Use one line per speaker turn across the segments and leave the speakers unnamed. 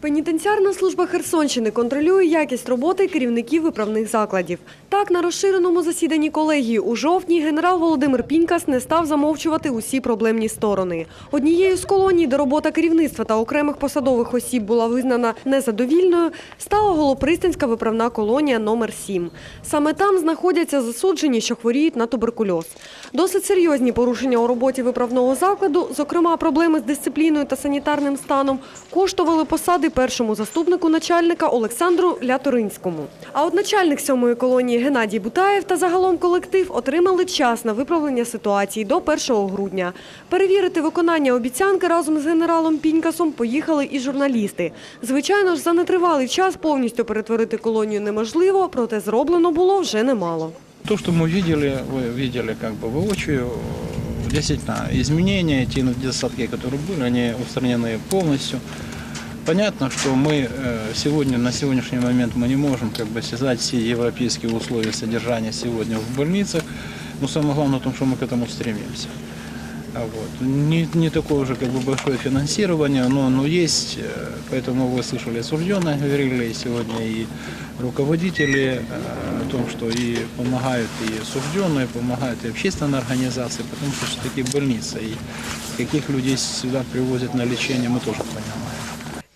Пенітенціарна служба Херсонщини контролює якість роботи керівників виправних закладів. Так, на розширеному засіданні колегії у жовтні генерал Володимир Пінькас не став замовчувати усі проблемні сторони. Однією з колоній, де робота керівництва та окремих посадових осіб була визнана незадовільною, стала Голопристанська виправна колонія номер 7 Саме там знаходяться засуджені, що хворіють на туберкульоз. Досить серйозні порушення у роботі виправного закладу, зокрема проблеми з дисципліною та санітарним станом, коштували посади першому заступнику начальника Олександру Ляторинському. А от начальник сьомої колонії Геннадій Бутаєв та загалом колектив отримали час на виправлення ситуації до 1 грудня. Перевірити виконання обіцянки разом з генералом Пінькасом поїхали і журналісти. Звичайно ж, за нетривалий час повністю перетворити колонію неможливо, проте зроблено було вже немало.
То, что мы видели, вы видели как бы воочию, действительно, изменения, те недостатки, которые были, они устранены полностью. Понятно, что мы э, сегодня, на сегодняшний момент мы не можем как бы связать все европейские условия содержания сегодня в больницах, но самое главное в том, что мы к этому стремимся. А Вот. Не, не такое уже как бы большое финансирование, но оно есть, э, поэтому вы слышали осужденные, говорили и сегодня и руководители э, о том, что и помогают и осужденные, помогают и общественные организации, потому что все-таки больница, и каких людей сюда привозят на лечение, мы тоже понимаем.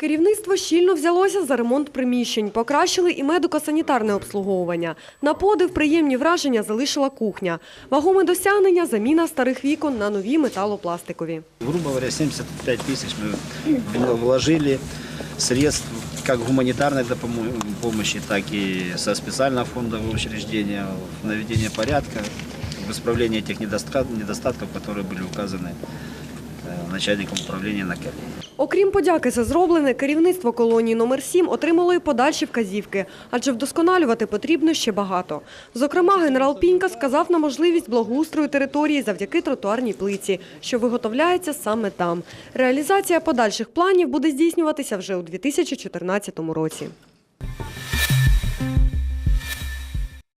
Керівництво щільно взялося за ремонт приміщень, покращили і медико-санітарне обслуговування. На подив приємні враження залишила кухня. Вагоме досягнення – заміна старих вікон на нові металопластикові.
Грубо говоря, 75 тысяч мы вложили средств как гуманитарной допомо- помощи, так и со специального фондового учреждения в наведение порядка, в исправление тех недостатков, недостатков которые были указаны э, начальником управления на коллегии.
Окрім подяки за зроблене, керівництво колонії номер 7 отримало і подальші вказівки, адже вдосконалювати потрібно ще багато. Зокрема, генерал Пінька сказав на можливість благоустрою території завдяки тротуарній плиці, що виготовляється саме там. Реалізація подальших планів буде здійснюватися вже у 2014 році.